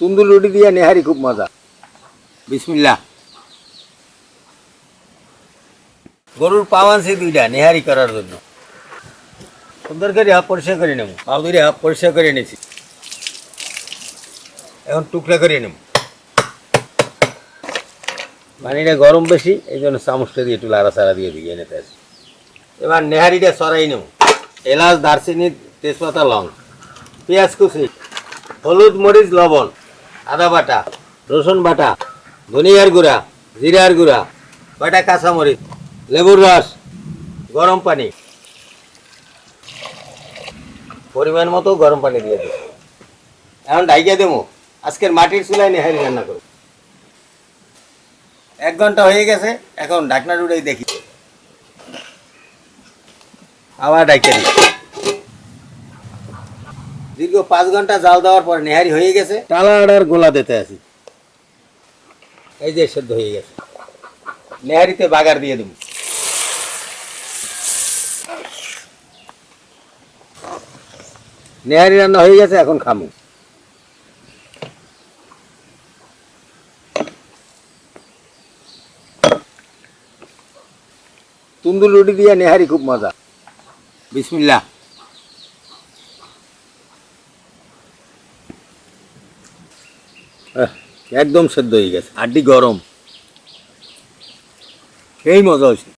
তুন্দুল রুটি দিয়ে নেহারি খুব মজা। বিসমিল্লা গরুর পাও আনছি দুইটা, নেহারি করার জন্য। সুন্দর করে হাফ পরিষ্কার করে নেব। পাও দুইটা হাফ পরিষ্কার করে নিয়েছি এখন টুকরা করে নেব। পানিটা গরম বেশি, এই জন্য চামচটা দিয়ে একটু লাড়াচাড়া দিয়ে দিই এনেতে আসি এবার নেহারিটা সরাই নেব। এলাচ, দারচিনি, তেজপাতা, লং। পেঁয়াজ কুচি, হলুদ, মরিচ, লবণ। আদা বাটা, রসুন বাটা, ধনিয়ার গুঁড়া, জিরার গুঁড়া বাটা কাঁচামরিচ, লেবুর রস, গরম পানি। পরিমাণ মতো গরম পানি দিয়ে দেবো। এখন ডাইকে দেবো। আজকের মাটির চুলায় নেহারি রান্না করব। এক ঘণ্টা হয়ে গেছে, এখন ঢাকনা উড়েই দেখি। আবার ডাইকে দিই দীর্ঘ পাঁচ ঘণ্টা জাল দেওয়ার পর নেহারি হয়ে গেছে। টালা আড়ার গোলা দিতে আসি এই যে সেদ্ধ হয়ে গেছে। নেহারিতে বাগার দিয়ে দেবো। নেহারি রান্না হয়ে গেছে এখন খামু। তুন্দুল রুটি দিয়ে নেহারি খুব মজা। বিসমিল্লাহ। একদম সেদ্ধ হয়ে গেছে। আড্ডি গরম। সেই মজা হয়েছে।